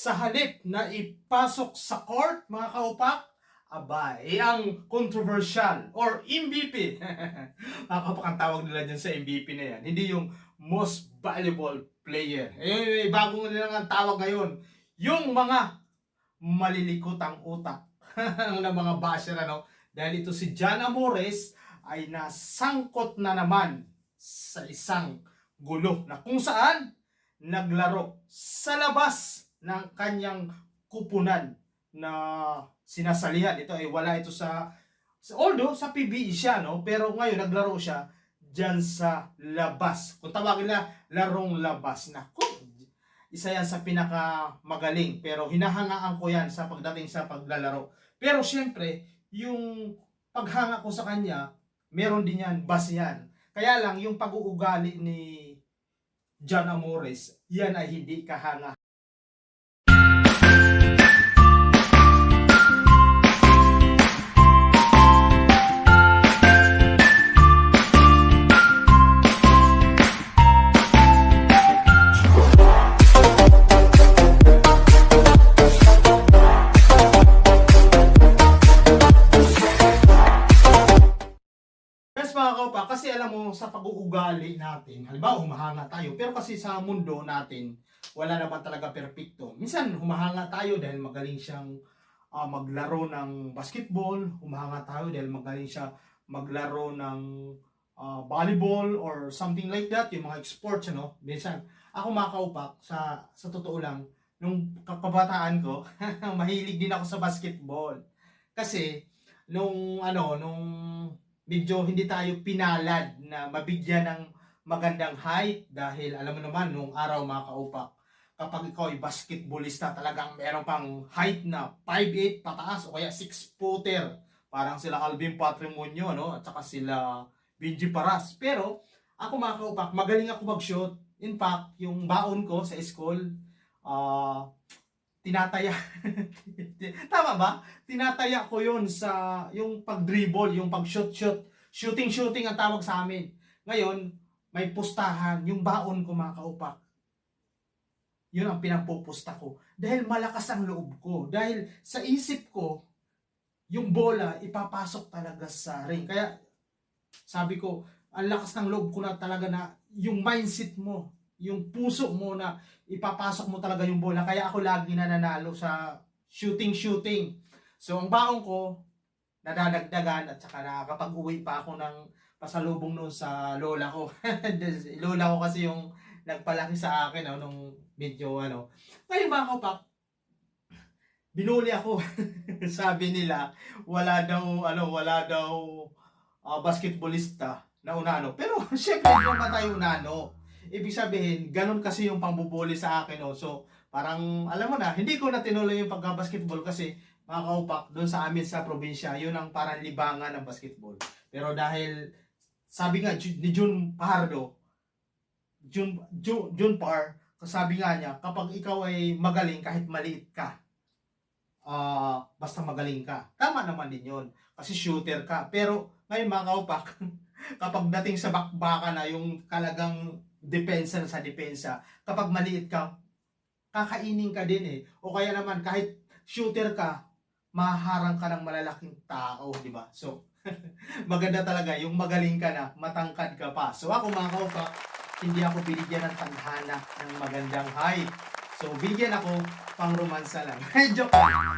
sa halip na ipasok sa court, mga kaupak, abay, ang controversial or MVP. mga kaupak ang tawag nila dyan sa MVP na yan. Hindi yung most valuable player. Eh, bagong nilang ang tawag ngayon. Yung mga malilikotang utak ng mga basher, ano? Dahil ito si John Amores ay nasangkot na naman sa isang gulo na kung saan naglaro sa labas ng kanyang kupunan na sinasalihan. Ito ay wala ito sa, although sa PBE siya, no? Pero ngayon naglaro siya dyan sa labas. Kung tawagin na larong labas. Naku, isa yan sa pinaka magaling. Pero hinahangaan ko yan sa pagdating sa paglalaro. Pero syempre, yung paghanga ko sa kanya, meron din yan, bas yan. Kaya lang, yung pag-uugali ni John Amores, yan ay hindi kahanga. Mo sa pag-uugali natin, halimbawa humahanga tayo, pero kasi sa mundo natin, wala naman talaga perpekto. Minsan humahanga tayo dahil magaling siyang ah, maglaro ng basketball, humahanga tayo dahil magaling siya maglaro ng ah, volleyball or something like that, yung mga sports, ano. Minsan, ako mga kaupak, sa, sa totoo lang, nung kabataan ko, mahilig din ako sa basketball. Kasi, nung ano, nung medyo hindi tayo pinalad na mabigyan ng magandang height dahil alam mo naman nung araw mga kaupak kapag ikaw ay basketballista talagang meron pang height na 5'8 pataas o kaya 6 footer. Parang sila Alvin Patrimonio no at saka sila Benji Paras. Pero ako mga kaupak magaling ako mag-shoot. In fact yung baon ko sa school ah tinataya tama ba? Tinataya ko yun sa yung pag-dribble, yung pag-shoot-shoot. Shooting-shooting ang tawag sa amin. Ngayon, may pustahan, yung baon ko mga kaupak. Yun ang pinagpupusta ko. Dahil malakas ang loob ko. Dahil sa isip ko, yung bola, ipapasok talaga sa ring. Kaya, sabi ko, ang lakas ng loob ko na talaga na yung mindset mo, yung puso mo na ipapasok mo talaga yung bola. Kaya ako lagi nananalo sa shooting-shooting. So, ang baon ko, nadadagdagan at saka nakakapag-uwi pa ako ng pasalubong noon sa lola ko. lola ko kasi yung nagpalaki sa akin no, nung medyo ano. Ngayon mga kapak, binuli ako. Sabi nila, wala daw, ano, wala daw ah, basketballista na unano. Pero syempre, hindi naman tayo unano. Ibig sabihin, ganun kasi yung pambubuli sa akin. No? So, parang, alam mo na, hindi ko na tinuloy yung pagka-basketball kasi mga kaupak, doon sa amin sa probinsya, yun ang parang libangan ng basketball. Pero dahil, sabi nga ni Jun Pardo, Jun, Jun, Jun Par, sabi nga niya, kapag ikaw ay magaling kahit maliit ka, ah basta magaling ka. Tama naman din yun. Kasi shooter ka. Pero ngayon mga kaupak, kapag dating sa bakbaka na yung kalagang depensa sa depensa, kapag maliit ka, kakainin ka din eh. O kaya naman kahit shooter ka, maharang ka ng malalaking tao, di ba? So, maganda talaga yung magaling ka na, matangkad ka pa. So ako mga kaupak, hindi ako binigyan ng tadhana ng magandang height. So, bigyan ako pang romansa lang. Joke.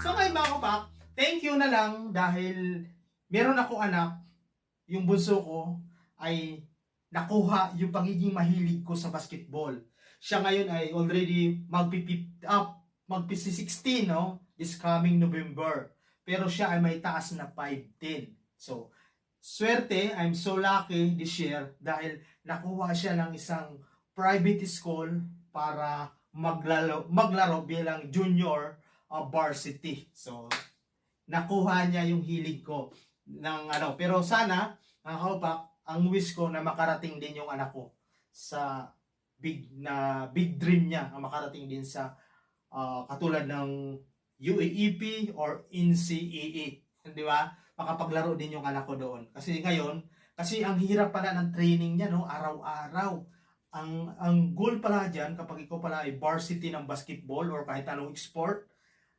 So, ngayon mga kaupak, thank you na lang dahil meron ako anak, yung bunso ko ay nakuha yung pagiging mahilig ko sa basketball. Siya ngayon ay already magpipip up, magpisi 16, no? This coming November. Pero siya ay may taas na 5'10. So, swerte, I'm so lucky this year dahil nakuha siya ng isang private school para maglaro, maglaro bilang junior uh, varsity. So, nakuha niya yung hilig ko ng ano. Pero sana, mga kaupak, ang wish ko na makarating din yung anak ko sa big na big dream niya na makarating din sa ah, katulad ng UAEP or NCAA. Di ba? Makapaglaro din yung anak ko doon. Kasi ngayon, kasi ang hirap pala ng training niya, no? Araw-araw. ang ang goal pala diyan kapag ikaw pala ay varsity ng basketball or kahit anong sport,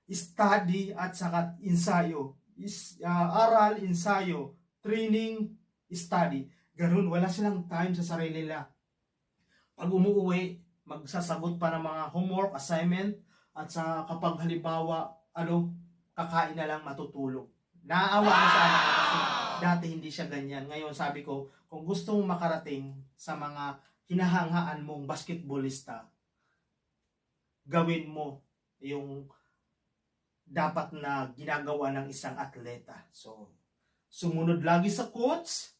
study at saka ensayo. Is, ah, aral, ensayo, training, study. Ganun, wala silang time sa sarili nila. Pag umuwi, magsasagot pa ng mga homework, assignment, at sa kapag halimbawa, ano, kakain na lang matutulog. Naaawa ko sa anak kasi dati hindi siya ganyan. Ngayon sabi ko, kung gusto mong makarating sa mga hinahanghaan mong basketballista, gawin mo yung dapat na ginagawa ng isang atleta. So, sumunod lagi sa coach,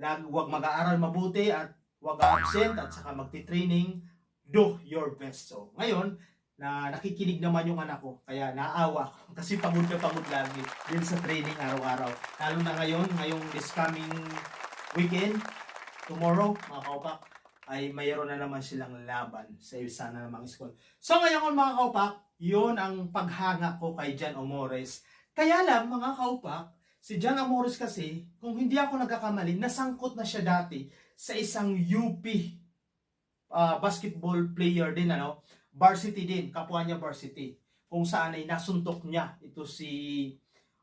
lag, wag mag-aaral mabuti at wag absent at saka magti-training, do your best. So, ngayon, na nakikinig naman yung anak ko, kaya naawa kasi pagod na pagod lagi din sa training araw-araw. Lalo na ngayon, ngayong this coming weekend, tomorrow, mga kaupak, ay mayroon na naman silang laban sa isa na namang school. So ngayon mga kaupak, yun ang paghanga ko kay Jan Omores. Kaya lang mga kaupak, si Jan Amores kasi, kung hindi ako nagkakamali, nasangkot na siya dati sa isang UP ah, basketball player din, ano, varsity din, kapwa niya varsity. Kung saan ay nasuntok niya ito si,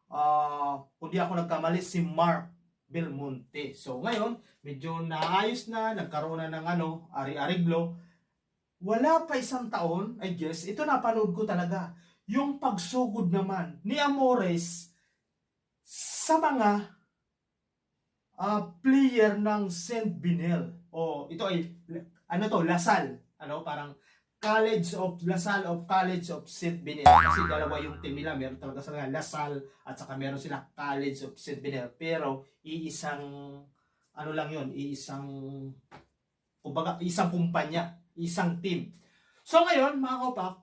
ah, kung di ako nagkamali, si Mark Belmonte. So ngayon, medyo naayos na, nagkaroon na ng ano, ari-ariglo. Wala pa isang taon, I guess, ito napanood ko talaga, yung pagsugod naman ni Amores sa mga ah, player ng St. Binel. O ito ay ano to, Lasal. Ano, parang College of Lasal of College of St. Binel. Kasi dalawa yung team nila. Meron talaga sila Lasal at saka meron sila College of St. Binel. Pero iisang ano lang yun, iisang kumbaga, isang kumpanya, isang team. So ngayon, mga kapak,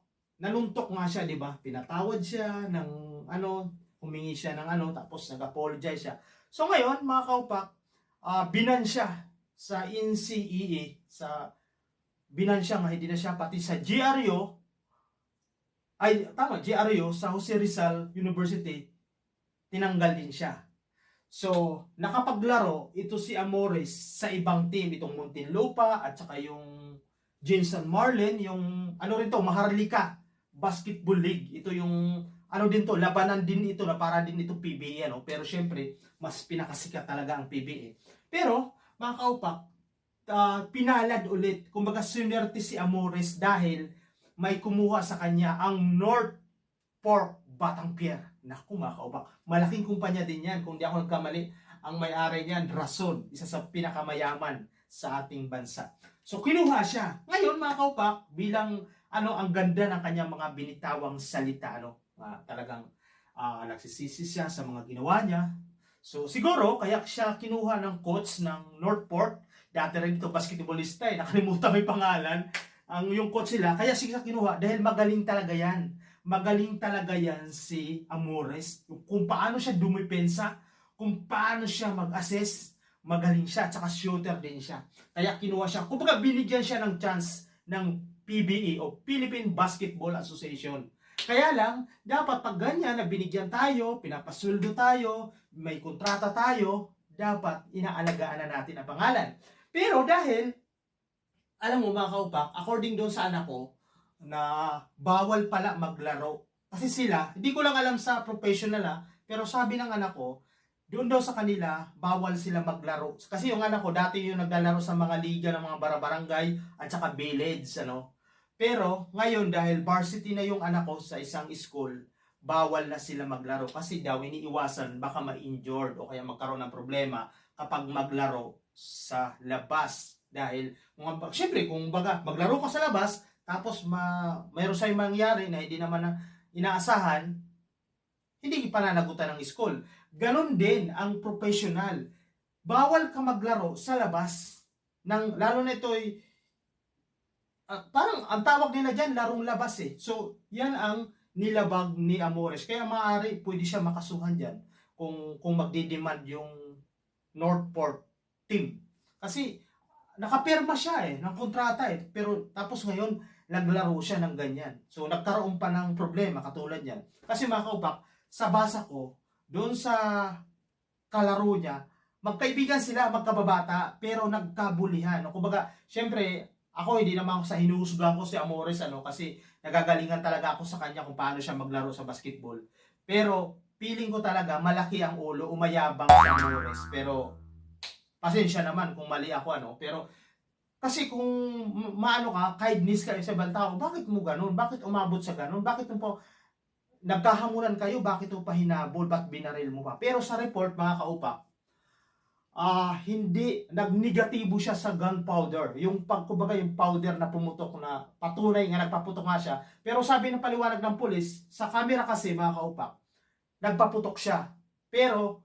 nanuntok nga siya, di ba? Pinatawad siya ng ano, humingi siya ng ano, tapos nag-apologize siya. So ngayon, mga kaupak, ah binan siya sa NCEA, sa binan siya nga, hindi na siya pati sa GRO, ay tama, GRO, sa Jose Rizal University, tinanggal din siya. So, nakapaglaro ito si Amores sa ibang team, itong Muntinlupa at saka yung Jensen Marlin, yung ano rin to, Maharlika Basketball League. Ito yung ano din to, labanan din ito na para din ito PBA, ano? Pero syempre, mas pinakasikat talaga ang PBA. Pero, mga kaupak, ah, pinalad ulit. Kumbaga, swinerte si Amores dahil may kumuha sa kanya ang North Fork Batang Pier. Naku, mga kaupak, malaking kumpanya din yan. Kung di ako nagkamali, ang may-ari niyan, Rason, isa sa pinakamayaman sa ating bansa. So, kinuha siya. Ngayon, mga kaupak, bilang ano, ang ganda ng kanyang mga binitawang salita, ano, Ah, talagang ah, nagsisisi siya sa mga ginawa niya. So siguro kaya siya kinuha ng coach ng Northport. Dati rin ito basketballista eh, nakalimutan yung pangalan. Ang yung coach nila, kaya siya kinuha dahil magaling talaga yan. Magaling talaga yan si Amores. Kung paano siya dumipensa, kung paano siya mag-assess, magaling siya, tsaka shooter din siya. Kaya kinuha siya. Kung binigyan siya ng chance ng PBA o Philippine Basketball Association. Kaya lang, dapat pag ganyan na binigyan tayo, pinapasweldo tayo, may kontrata tayo, dapat inaalagaan na natin ang pangalan. Pero dahil, alam mo mga kaupak, according doon sa anak ko, na bawal pala maglaro. Kasi sila, hindi ko lang alam sa professional ha, pero sabi ng anak ko, doon daw sa kanila, bawal sila maglaro. Kasi yung anak ko, dati yung naglalaro sa mga liga ng mga barabarangay at saka village, ano. Pero ngayon dahil varsity na yung anak ko sa isang school, bawal na sila maglaro kasi daw iniiwasan baka ma-injured o kaya magkaroon ng problema kapag maglaro sa labas. Dahil mga syempre kung baga maglaro ka sa labas tapos ma mayroon sa'yo mangyari na hindi naman na inaasahan, hindi pananagutan ng school. Ganon din ang professional. Bawal ka maglaro sa labas ng lalo na ito'y ah, parang ang tawag nila dyan, larong labas eh. So, yan ang nilabag ni Amores. Kaya maaari, pwede siya makasuhan dyan kung, kung magdidemand yung Northport team. Kasi, nakapirma siya eh, ng kontrata eh. Pero, tapos ngayon, naglaro siya ng ganyan. So, nagkaroon pa ng problema katulad yan. Kasi mga kaupak, sa basa ko, doon sa kalaro niya, magkaibigan sila, magkababata, pero nagkabulihan. Kumbaga, syempre, ako hindi naman ako sa hinuhusgahan ko si Amores ano kasi nagagalingan talaga ako sa kanya kung paano siya maglaro sa basketball. Pero feeling ko talaga malaki ang ulo, umayabang si Amores. Pero pasensya naman kung mali ako ano, pero kasi kung maano ka, kindness kayo sa ibang tao, bakit mo ganun? Bakit umabot sa ganun? Bakit po nagkahamunan kayo? Bakit mo pa hinabol? Bakit binaril mo pa? Pero sa report, mga kaupak, ah hindi nagnegatibo siya sa gunpowder. Yung pag kumbaga yung powder na pumutok na patunay nga nagpaputok nga siya. Pero sabi ng paliwanag ng pulis, sa camera kasi mga kaupak, nagpaputok siya. Pero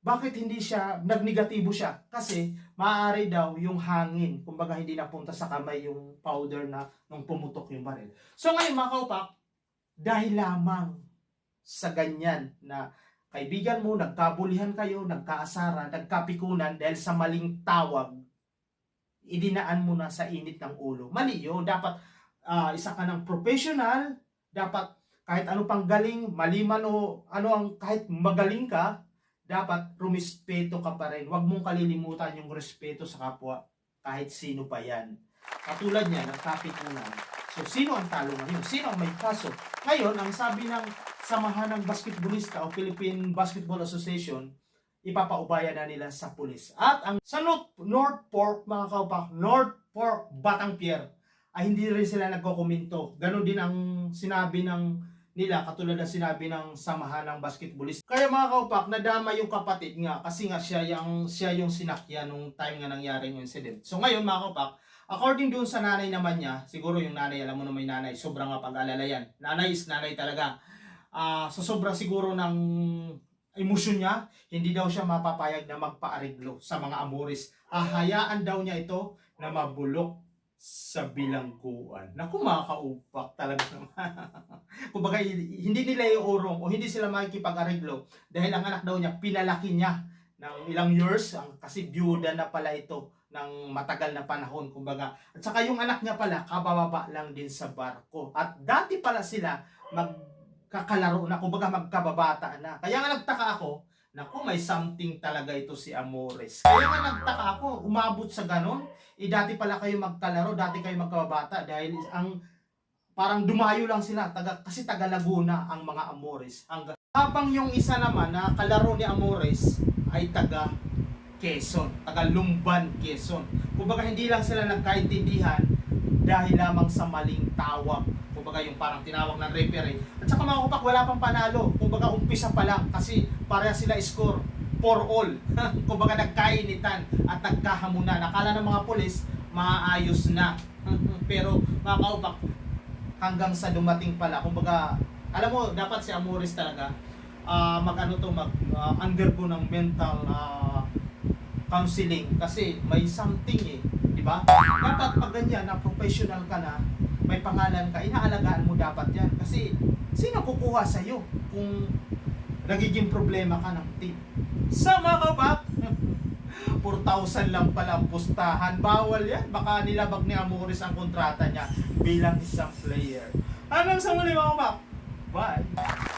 bakit hindi siya nagnegatibo siya? Kasi maaari daw yung hangin, kumbaga hindi napunta sa kamay yung powder na nung pumutok yung baril. So ngayon mga kaupak, dahil lamang sa ganyan na kaibigan mo, nagkabulihan kayo, nagkaasara, nagkapikunan dahil sa maling tawag, idinaan mo na sa init ng ulo. Mali yun. Dapat ah, isa ka ng professional, dapat kahit ano pang galing, mali man o ano ang kahit magaling ka, dapat rumispeto ka pa rin. Huwag mong kalilimutan yung respeto sa kapwa kahit sino pa yan. Katulad niya, nagkapikunan. So, sino ang talo ngayon? Sino ang may kaso? Ngayon, ang sabi ng samahan ng basketballista o Philippine Basketball Association, ipapaubaya na nila sa pulis. At ang sa North, North Fork, mga kaupak, North Fork, Batang Pier, ay hindi rin sila nagkokomento. Ganon din ang sinabi ng nila, katulad ng sinabi ng samahan ng basketballista. Kaya mga kaupak, nadama yung kapatid nga kasi nga siya yung, siya yung sinakyan nung time nga nangyari yung incident. So ngayon mga kaupak, according doon sa nanay naman niya, siguro yung nanay, alam mo na may nanay, sobrang pag-alala yan. Nanay is nanay talaga. Ah, so sobrang siguro ng emosyon niya, hindi daw siya mapapayag na magpaariglo sa mga amoris. Ahayaan daw niya ito na mabulok sa bilangguan. Naku, mga kaupak talaga naman. Kumbaga, hindi nila iurong o hindi sila makikipag-ariglo dahil ang anak daw niya, pinalaki niya ng ilang years, ang, kasi byuda na pala ito ng matagal na panahon, kumbaga. At saka yung anak niya pala, kabababa lang din sa barko. At dati pala sila magkakalaro na, kumbaga magkababata na. Kaya nga nagtaka ako, naku, may something talaga ito si Amores. Kaya nga nagtaka ako, umabot sa ganon. Eh, dati pala kayo magkalaro, dati kayo magkababata dahil ang parang dumayo lang sila taga, kasi taga Laguna ang mga Amores. Ang, habang yung isa naman na kalaro ni Amores ay taga Quezon, taga Lumban, Quezon. Kumbaga hindi lang sila nagkaintindihan dahil lamang sa maling tawag. Kumbaga yung parang tinawag ng referee. At saka mga kupak, wala pang panalo. Kumbaga umpisa pa lang kasi pareha sila score for all. Kumbaga nagkainitan at nagkahamunan. Nakala ng mga pulis, maayos na. Pero mga kaupak, hanggang sa dumating pala. Kumbaga, alam mo, dapat si Amores talaga ah mag-ano to, mag ah, undergo ng mental ah, counseling kasi may something eh, di ba? Dapat pag ganyan na professional ka na, may pangalan ka, inaalagaan mo dapat yan. Kasi sino kukuha sa iyo kung nagiging problema ka ng team? Sa mga kapak, 4,000 lang pala ang pustahan. Bawal yan. Baka nilabag ni Amores ang kontrata niya bilang isang player. Hanggang sa muli mga kapak. Bye!